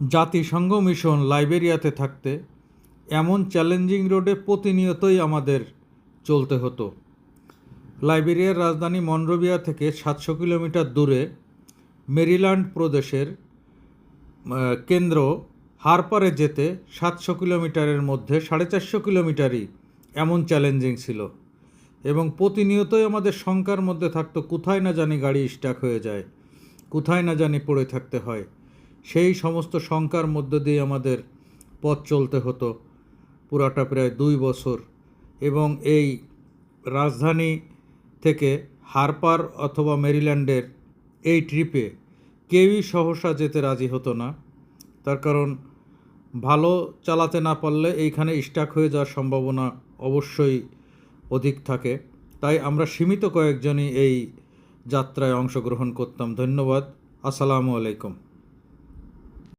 জাতিসংঘ মিশন লাইবেরিয়াতে থাকতে এমন চ্যালেঞ্জিং রোডে প্রতিনিয়তই আমাদের চলতে হতো। লাইবেরিয়ার রাজধানী মনরোভিয়া থেকে সাতশো কিলোমিটার দূরে মেরিল্যান্ড প্রদেশের কেন্দ্র হারপারে যেতে সাতশো কিলোমিটারের মধ্যে সাড়ে চারশো কিলোমিটারই এমন চ্যালেঞ্জিং ছিল এবং প্রতিনিয়তই আমাদের শঙ্কার মধ্যে থাকতো, কোথায় না জানি গাড়ি স্টাক হয়ে যায়, কোথায় না জানি পড়ে থাকতে হয়। সেই সমস্ত শঙ্কার মধ্য দিয়ে আমাদের পথ চলতে হতো পুরাটা প্রায় দুই বছর। এবং এই রাজধানী থেকে হারপার অথবা মেরিল্যান্ডের এই ট্রিপে কেউই সহসা যেতে রাজি হতো না। তার কারণ, ভালো চালাতে না পারলে এইখানে স্টাক হয়ে যাওয়ার সম্ভাবনা অবশ্যই অধিক থাকে। তাই আমরা সীমিত কয়েকজনই এই যাত্রায় অংশগ্রহণ করতাম। ধন্যবাদ। আসসালামু আলাইকুম।